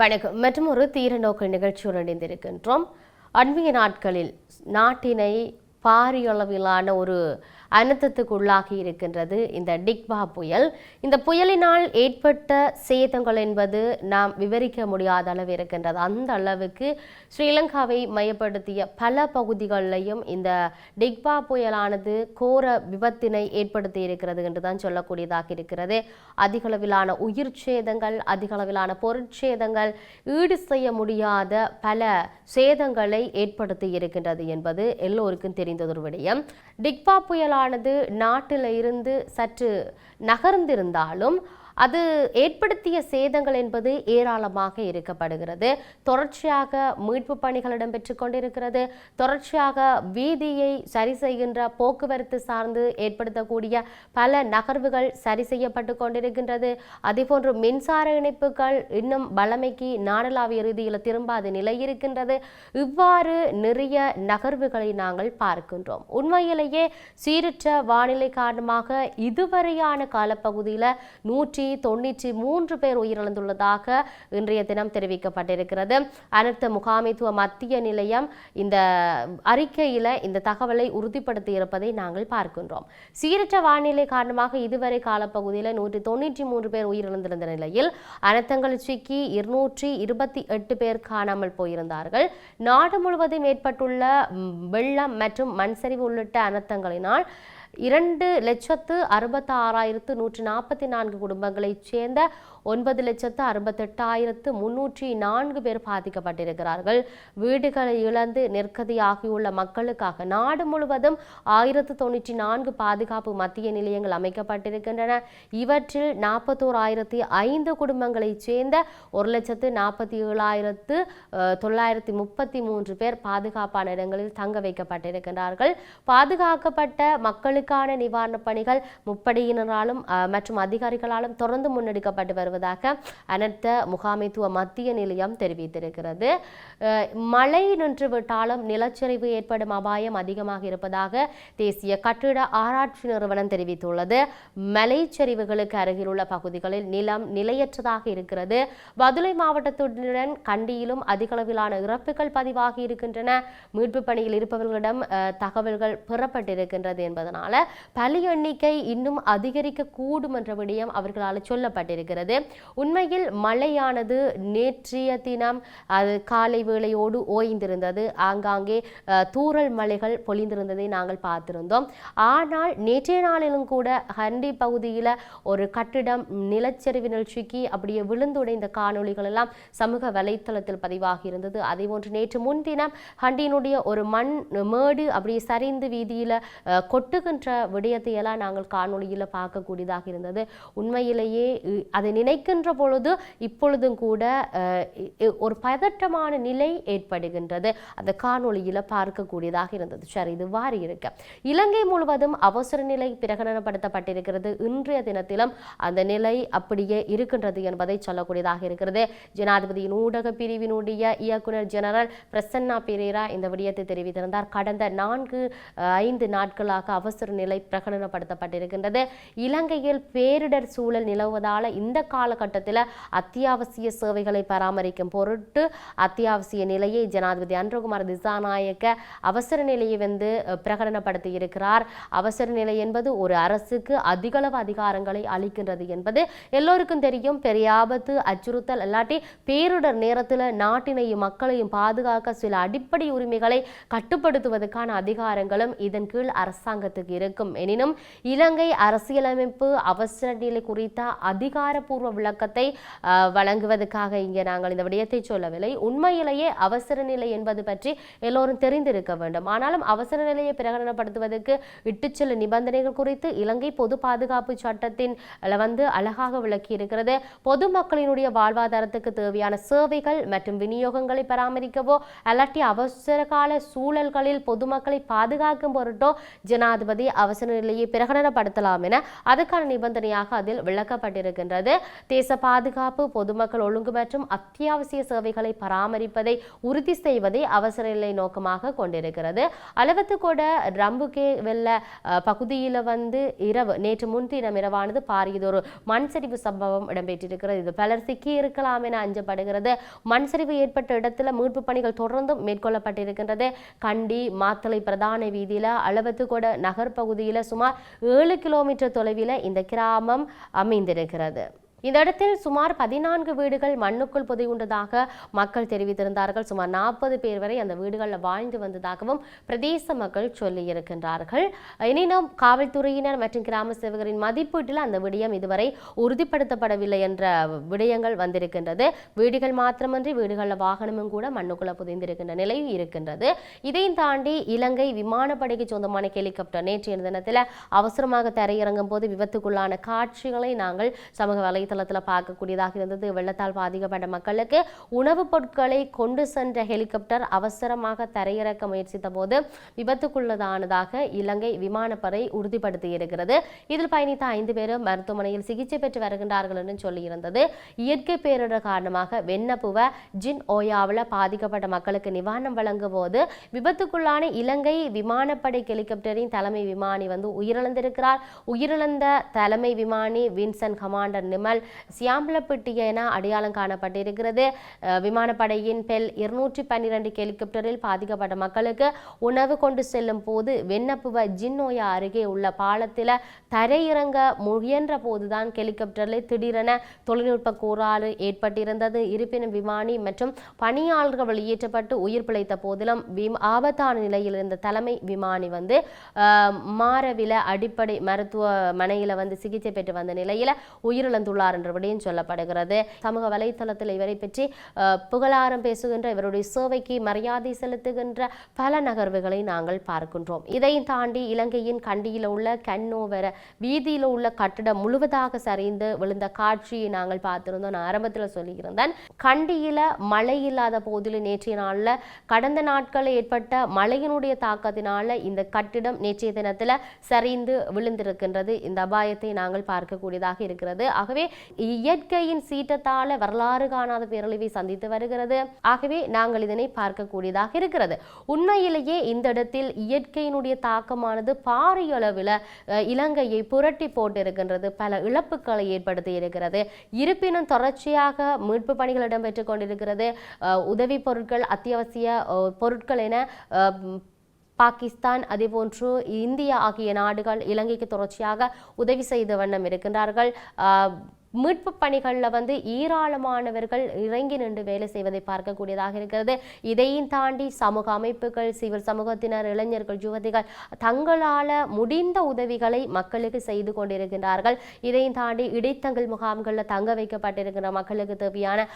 வணக்கம். மற்றும் ஒரு தீர நோக்கு நிகழ்ச்சியுடன் இணைந்திருக்கின்றோம். அண்மைய நாட்களில் நாட்டினை பாரியளவிலான ஒரு அனர்த்தத்துக்கு உள்ளாகி இருக்கின்றது இந்த டிக்பா புயல். இந்த புயலினால் ஏற்பட்ட சேதங்கள் என்பது நாம் விவரிக்க முடியாத அளவு இருக்கின்றது. அந்த அளவுக்கு ஸ்ரீலங்காவை மையப்படுத்திய பல பகுதிகளிலையும் இந்த டிக்பா புயலானது கோர விபத்தினை ஏற்படுத்தி இருக்கிறது என்று தான் சொல்லக்கூடியதாக இருக்கிறது. அதிகளவிலான உயிர் சேதங்கள் அதிகளவிலான பொருட்சேதங்கள் ஈடு செய்ய முடியாத பல சேதங்களை ஏற்படுத்தி இருக்கின்றது என்பது எல்லோருக்கும் தெரிந்த ஒரு விடயம் டிக்பா ஆனது நாட்டில் இருந்து சற்று நகர்ந்திருந்தாலும் அது ஏற்படுத்திய சேதங்கள் என்பது ஏராளமாக இருக்கப்படுகிறது தொடர்ச்சியாக மீட்பு பணிகள் இடம்பெற்று கொண்டிருக்கிறது. தொடர்ச்சியாக வீதியை சரி செய்கின்ற போக்குவரத்து சார்ந்து ஏற்படுத்தக்கூடிய பல நகர்வுகள் சரி செய்யப்பட்டு கொண்டிருக்கின்றது. அதேபோன்று மின்சார இணைப்புகள் இன்னும் வலமைக்கு நாடளாவிய ரீதியில் திரும்பாத நிலை இருக்கின்றது. இவ்வாறு நிறைய நகர்வுகளை நாங்கள் பார்க்கின்றோம். உண்மையிலேயே சீரற்ற வானிலை காரணமாக இதுவரையான காலப்பகுதியில் நூற்றி தொன்னூற்றி மூன்று பேர் உயிரிழந்துள்ளதாக இன்றைய தினம் தெரிவிக்கப்பட்டிருக்கிறது. அனர்த்த முகாமைத்துவ மத்திய நிலையம் இந்த அறிக்கையில் இந்த தகவலை உறுதிப்படுத்தி இருப்பதை நாங்கள் பார்க்கின்றோம். சீரற்ற வானிலை காரணமாக இதுவரை காலப்பகுதியில் நூற்றி தொண்ணூற்றி மூன்று பேர் உயிரிழந்திருந்த நிலையில் அனர்த்தங்கள் சிக்கி இருநூற்றி இருபத்தி எட்டு பேர் காணாமல் போயிருந்தார்கள். நாடு முழுவதும் ஏற்பட்டுள்ள வெள்ளம் மற்றும் மண்சரிவு உள்ளிட்ட அனர்த்தங்களினால் இரண்டு லட்சத்து அறுபத்தாறாயிரத்து நூற்றி நாற்பத்தி நான்கு குடும்பங்களைச் சேர்ந்த ஒன்பது லட்சத்து அறுபத்தெட்டாயிரத்து முன்னூற்றி நான்கு பேர் பாதிக்கப்பட்டிருக்கிறார்கள். வீடுகளை இழந்து நெருக்கதியாகியுள்ள மக்களுக்காக நாடு முழுவதும் ஆயிரத்து தொண்ணூற்றி நான்கு பாதுகாப்பு மத்திய நிலையங்கள் அமைக்கப்பட்டிருக்கின்றன. இவற்றில் நாற்பத்தோராயிரத்தி ஐந்து குடும்பங்களைச் சேர்ந்த ஒரு லட்சத்து நாற்பத்தி ஏழாயிரத்து தொள்ளாயிரத்தி முப்பத்தி மூன்று பேர் பாதுகாப்பான இடங்களில் தங்க வைக்கப்பட்டிருக்கிறார்கள் பாதுகாக்கப்பட்ட மக்களுக்கான நிவாரணப் பணிகள் முப்படையினராலும் மற்றும் அதிகாரிகளாலும் தொடர்ந்து முன்னெடுக்கப்பட்டு வருவதாக அனர்த்த முகாமைத்துவ மத்திய நிலையம் தெரிவித்திருக்கிறது. மழை நின்றுவிட்டாலும் நிலச்சரிவு ஏற்படும் அபாயம் அதிகமாக இருப்பதாக தேசிய கட்டிட ஆராய்ச்சி நிறுவனம் தெரிவித்துள்ளது. மலைச்சரிவுகளுக்கு அருகிலுள்ள பகுதிகளில் நிலம் நிலையற்றதாக இருக்கிறது. பதுளை மாவட்டத்துடன் கண்டியிலும் அதிகளவிலான இறப்புகள் பதிவாகி இருக்கின்றன. மீட்பு பணியில் இருப்பவர்களிடம் தகவல்கள் பெறப்பட்டிருக்கின்றது என்பதனால பலி எண்ணிக்கை இன்னும் அதிகரிக்க கூடும் என்ற விடயம் அவர்களால் சொல்லப்பட்டிருக்கிறது. உண்மையில் மழையானது நேற்றைய தினம் அது காலை வேளையோடு ஓய்ந்திருந்தது. ஆங்காங்கே தூரல் தூறல் பொழிந்திருந்ததை நாங்கள் பார்த்திருந்தோம். ஆனால் நேற்றைய நாளிலும் கூட ஹண்டி பகுதியில் ஒரு கட்டிடம் நிலச்சரிவு நிகழ்ச்சிக்கு அப்படியே விழுந்துடைந்த காணொளிகள் எல்லாம் சமூக வலைத்தளத்தில் பதிவாகி இருந்தது. அதே போன்று நேற்று முன்தினம் ஹண்டியினுடைய ஒரு மண் மேடு அப்படியே சரிந்து வீதியில் கொட்டுகின்ற விடயத்தை எல்லாம் நாங்கள் காணொளியில் பார்க்கக்கூடியதாக இருந்தது. உண்மையிலேயே அதை நினை நினைக்கின்ற பொழுது இப்பொழுதும் கூட ஒரு பதட்டமான நிலை ஏற்படுகின்றது. அந்த காணொளியில் பார்க்கக்கூடியதாக இருந்தது. சரி இது வாரி இருக்க. இலங்கை முழுவதும் அவசர நிலை பிரகடனப்படுத்தப்பட்டிருக்கிறது. இன்றைய தினத்திலும் அந்த நிலை அப்படியே இருக்கின்றது என்பதை சொல்லக்கூடியதாக இருக்கிறது. ஜனாதிபதியின் ஊடக பிரிவினுடைய இயக்குனர் ஜெனரல் பிரசன்னா பெரேரா இந்த விடயத்தை தெரிவித்திருந்தார். கடந்த நான்கு ஐந்து நாட்களாக அவசர நிலை பிரகடனப்படுத்தப்பட்டிருக்கின்றது. இலங்கையில் பேரிடர் சூழல் நிலவுவதால் இந்த காலகட்டத்தில் அத்தியாவசிய சேவைகளை பராமரிக்கும் பொருட்டு அத்தியாவசிய நிலையை ஜனாதிபதி அன்றகுமார் திசாநாயக்க அவசர நிலையை வந்து பிரகடனப்படுத்தி இருக்கிறார். அவசர நிலை என்பது ஒரு அரசுக்கு அதிகளவு அதிகாரங்களை அளிக்கின்றது என்பது எல்லோருக்கும் தெரியும். பெரிய ஆபத்து அச்சுறுத்தல் இல்லாட்டி பேரிடர் நேரத்தில் நாட்டினையும் மக்களையும் பாதுகாக்க சில அடிப்படை உரிமைகளை கட்டுப்படுத்துவதற்கான அதிகாரங்களும் இதன் கீழ் அரசாங்கத்துக்கு இருக்கும். எனினும் இலங்கை அரசியலமைப்பு அவசர நிலை குறித்த அதிகாரப்பூர்வ விளக்கத்தை வழங்குவதற்காக இங்கே நாங்கள் இந்த விடயத்தை சொல்லவில்லை. உண்மையிலேயே அவசர நிலை என்பது பற்றி எல்லோரும் தெரிந்திருக்க வேண்டும். ஆனாலும் அவசர நிலையை பிரகடனப்படுத்துவதற்கு இட்டுச்செல்ல நிபந்தனைகள் குறித்து இலங்கை பொது பாதுகாப்பு சட்டத்தின் வந்து அழகாக விளக்கி இருக்கிறது பொதுமக்களினுடைய வாழ்வாதாரத்துக்கு தேவையான சேவைகள் மற்றும் விநியோகங்களை பராமரிக்கவோ அல்லாட்டி அவசர கால சூழல்களில் பொதுமக்களை பாதுகாக்கும் பொருட்டோ ஜனாதிபதி அவசர நிலையை பிரகடனப்படுத்தலாம் என அதற்கான நிபந்தனையாக அதில் விளக்கப்பட்டிருக்கின்றது. தேச பாதுகாப்பு பொதுமக்கள் ஒழுங்கு மற்றும் அத்தியாவசிய சேவைகளை பராமரிப்பதை உறுதி செய்வதை அவசர நிலை நோக்கமாக கொண்டிருக்கிறது. அளவத்துக்கூட ரம்புகே வெள்ள பகுதியில் பகுதியில வந்து இரவு நேற்று முன்தினம் இரவானது பாரியதொரு மண் சரிவு சம்பவம் இடம்பெற்றிருக்கிறது. இது பலர் சிக்கி இருக்கலாம் என அஞ்சப்படுகிறது. மண் சரிவு ஏற்பட்ட இடத்துல மீட்பு பணிகள் தொடர்ந்தும் மேற்கொள்ளப்பட்டிருக்கின்றது. கண்டி மாத்தளை பிரதான வீதியில அளவத்துக்கூட நகர் பகுதியில சுமார் ஏழு கிலோமீட்டர் தொலைவில் இந்த கிராமம் அமைந்திருக்கிறது. இந்த இடத்தில் சுமார் பதினான்கு வீடுகள் மண்ணுக்குள் புதையுண்டதாக மக்கள் தெரிவித்திருந்தார்கள். சுமார் நாற்பது பேர் வரை அந்த வீடுகளில் வாழ்ந்து வந்ததாகவும் பிரதேச மக்கள் சொல்லியிருக்கின்றார்கள். எனினும் காவல்துறையினர் மற்றும் கிராம சேவகரின் மதிப்பீட்டில் அந்த விடயம் இதுவரை உறுதிப்படுத்தப்படவில்லை என்ற விடயங்கள் வந்திருக்கின்றது. வீடுகள் மாத்திரமன்றி வீடுகளில் வாகனமும் கூட மண்ணுக்குள்ள புதைந்திருக்கின்ற நிலையும் இருக்கின்றது. இதையும் தாண்டி இலங்கை விமானப்படைக்கு சொந்தமான ஹெலிகாப்டர் நேற்றைய தினத்தில் அவசரமாக தரையிறங்கும் போது விபத்துக்குள்ளான காட்சிகளை நாங்கள் சமூக வலை இணையதளத்தில் பார்க்கக்கூடியதாக இருந்தது. வெள்ளத்தால் பாதிக்கப்பட்ட மக்களுக்கு உணவுப் பொருட்களை கொண்டு சென்ற ஹெலிகாப்டர் அவசரமாக தரையிறக்க முயற்சித்த போது விபத்துக்குள்ளதானதாக இலங்கை விமானப்படை உறுதிப்படுத்தியிருக்கிறது. இதில் பயணித்த ஐந்து பேரும் மருத்துவமனையில் சிகிச்சை பெற்று வருகின்றார்கள் என்று சொல்லியிருந்தது. இயற்கை பேரிடர் காரணமாக வெண்ணப்புவ ஜின் ஓயாவில் பாதிக்கப்பட்ட மக்களுக்கு நிவாரணம் வழங்கும் போது விபத்துக்குள்ளான இலங்கை விமானப்படை ஹெலிகாப்டரின் தலைமை விமானி வந்து உயிரிழந்திருக்கிறார். உயிரிழந்த தலைமை விமானி வின்சன் கமாண்டர் நிமல் சியாம்பலப்பட்டிய என அடையாளம் காணப்பட்டிருக்கிறது. விமானப்படையின் பெல் இருநூற்றி பன்னிரண்டு ஹெலிகாப்டரில் பாதிக்கப்பட்ட மக்களுக்கு உணவு கொண்டு செல்லும் போது வெண்ணப்புவ ஜின்னோயா அருகே உள்ள பாலத்தில் தரையிறங்க முயன்ற போதுதான் ஹெலிகாப்டரில் திடீரென தொழில்நுட்ப கோளாறு ஏற்பட்டிருந்தது. இருப்பினும் விமானி மற்றும் பணியாளர்கள் வெளியேற்றப்பட்டு உயிர் பிழைத்த போதிலும் ஆபத்தான நிலையில் இருந்த தலைமை விமானி வந்து ஆஹ், அடிப்படை மருத்துவமனையில் வந்து சிகிச்சை பெற்று வந்த நிலையில் உயிரிழந்துள்ளார். என்ற விடயம் சொல்லப்படுகிறது. சமூக வலைத்தளத்தில் இவரை பற்றி புகழாரம் பேசுகின்ற இவருடைய சேவைக்கு மரியாதை செலுத்துகின்ற பல நகர்வுகளை நாங்கள் பார்க்கின்றோம். இதை தாண்டி இலங்கையின் கண்டியில் உள்ள கண்ணோவர வீதியில் உள்ள கட்டிடம் முழுவதாக சரிந்து விழுந்த காட்சியை நாங்கள் பார்த்திருந்தோம். நான் ஆரம்பத்தில் சொல்லியிருந்தேன். கண்டியில மழை இல்லாத போதிலும் நேற்றைய நாளில் கடந்த நாட்களில் ஏற்பட்ட மழையினுடைய தாக்கத்தினால இந்த கட்டிடம் நேற்றைய தினத்தில் சரிந்து விழுந்திருக்கின்றது. இந்த அபாயத்தை நாங்கள் பார்க்கக்கூடியதாக இருக்கிறது. ஆகவே இயற்கையின் சீற்றத்தால வரலாறு காணாத பேரழிவை சந்தித்து வருகிறது. ஆகவே நாங்கள் இதனை பார்க்கக்கூடியதாக இருக்கிறது. உண்மையிலேயே இந்த இடத்தில் இயற்கையினுடைய தாக்கமானது பாரிய அளவில் இலங்கையை புரட்டி போட்டிருக்கின்றது. பல இழப்புகளை ஏற்படுத்தி இருக்கிறது. இருப்பினும் தொடர்ச்சியாக மீட்பு பணிகள் இடம்பெற்றுக் கொண்டிருக்கிறது. உதவி பொருட்கள் அத்தியாவசிய பொருட்கள் என பாகிஸ்தான் அதேபோன்று இந்தியா ஆகிய நாடுகள் இலங்கைக்கு தொடர்ச்சியாக உதவி செய்த வண்ணம் இருக்கின்றார்கள். மீட்பு பணிகளில் வந்து ஏராளமானவர்கள் இறங்கி நின்று வேலை செய்வதை பார்க்கக்கூடியதாக இருக்கிறது. இதையும் தாண்டி சமூக அமைப்புகள் சிவில் சமூகத்தினர் இளைஞர்கள் யுவதிகள் தங்களால் முடிந்த உதவிகளை மக்களுக்கு செய்து கொண்டிருக்கின்றார்கள். இதையும் தாண்டி இடைத்தங்கல் முகாம்களில் தங்க வைக்கப்பட்டிருக்கின்ற மக்களுக்கு தேவையான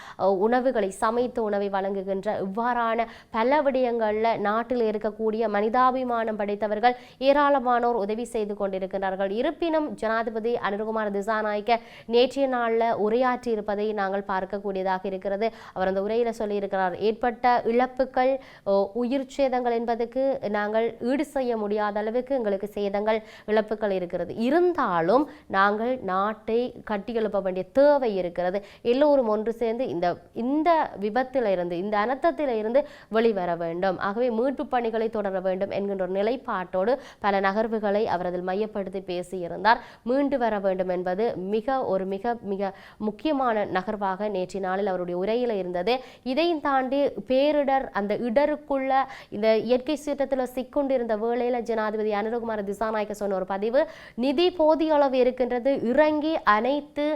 உணவுகளை சமைத்த உணவை வழங்குகின்ற இவ்வாறான பல விடயங்களில் நாட்டில் இருக்கக்கூடிய மனிதாபிமானம் படைத்தவர்கள் ஏராளமானோர் உதவி செய்து கொண்டிருக்கிறார்கள் இருப்பினும் ஜனாதிபதி அனுகுமார் திசாநாயக்க நேற்றைய நாளில் உரையாற்றி இருப்பதை நாங்கள் பார்க்கக்கூடியதாக இருக்கிறது. அவர் அந்த உரையில் சொல்லியிருக்கிறார் ஏற்பட்ட இழப்புகள் ஓ, உயிர் சேதங்கள் என்பதுக்கு நாங்கள் ஈடு செய்ய முடியாத அளவுக்கு எங்களுக்கு சேதங்கள் இழப்புகள் இருக்கிறது. இருந்தாலும் நாங்கள் நாட்டை கட்டியெழுப்ப வேண்டிய தேவை இருக்கிறது. எல்லோரும் ஒன்று சேர்ந்து இந்த இந்த விபத்தில் இருந்து இந்த அனர்த்தத்தில் இருந்து வெளிவர வேண்டும். ஆகவே மீட்பு பணிகளை தொடர வேண்டும் என்கின்ற ஒரு நிலைப்பாட்டோடு பல நகர்வுகளை அவர் அதில் மையப்படுத்தி பேசியிருந்தார். மீண்டு வர வேண்டும் என்பது மிக ஒரு மிக மிக முக்கியமான நகர்வாக நேற்றைய நாளில் அவருடைய உரையில் இருந்தது. இதையும் தாண்டி பேரிடர் அந்த இடருக்குள்ள இந்த இயற்கை சீற்றத்தில் சிக்கொண்டிருந்த வேளையில் ஜனாதிபதி அனுரகுமார திசாநாயக்க சொன்ன ஒரு பதிவு நிதி போதிய அளவு இருக்கின்றது. இறங்கி அனைத்து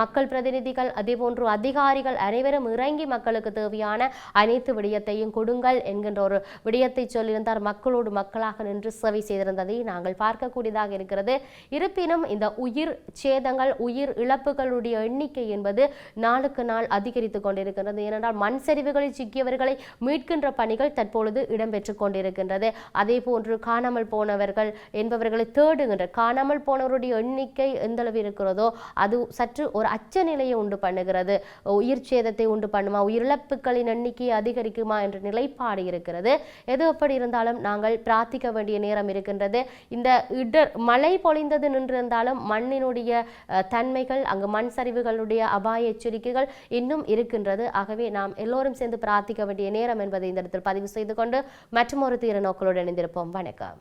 மக்கள் பிரதிநிதிகள் அதேபோன்று அதிகாரிகள் அனைவரும் இறங்கி மக்களுக்கு தேவையான அனைத்து விடயத்தையும் கொடுங்கள் என்கின்ற ஒரு விடயத்தை சொல்லியிருந்தார். மக்களோடு மக்களாக நின்று சேவை செய்திருந்ததை நாங்கள் பார்க்கக்கூடியதாக இருக்கிறது. இருப்பினும் இந்த உயிர் சேதங்கள் உயிர் இழப்புகளுடைய எண்ணிக்கை என்பது நாளுக்கு நாள் அதிகரித்து கொண்டிருக்கின்றது. ஏனென்றால் மண் சரிவுகளில் சிக்கியவர்களை மீட்கின்ற பணிகள் தற்பொழுது இடம்பெற்றுக் கொண்டிருக்கின்றது. அதே போன்று காணாமல் போனவர்கள் என்பவர்களை தேடுகின்ற காணாமல் போனவருடைய எண்ணிக்கை எந்தளவு இருக்கிறதோ அது சற்று ஒரு அச்ச நிலையை உண்டு பண்ணுகிறது. உயிர் சேதத்தை உண்டு பண்ணுமா? உயிரிழப்புகளின் எண்ணிக்கை அதிகரிக்குமா என்ற நிலைப்பாடு இருக்கிறது. எது எப்படி இருந்தாலும் நாங்கள் பிரார்த்திக்க வேண்டிய நேரம் இருக்கின்றது. இந்த இடர் மழை பொழிந்தது நின்றிருந்தாலும் மண்ணினுடைய தன்மைகள் அங்கு மண் சரிவுகளுடைய அபாய எச்சரிக்கைகள் இன்னும் இருக்கின்றது. ஆகவே நாம் எல்லோரும் சேர்ந்து பிரார்த்திக்க வேண்டிய நேரம் என்பதை இந்த இடத்தில் பதிவு செய்து கொண்டு மற்றும் ஒரு தீர நோக்களுடன் இணைந்திருப்போம். வணக்கம்.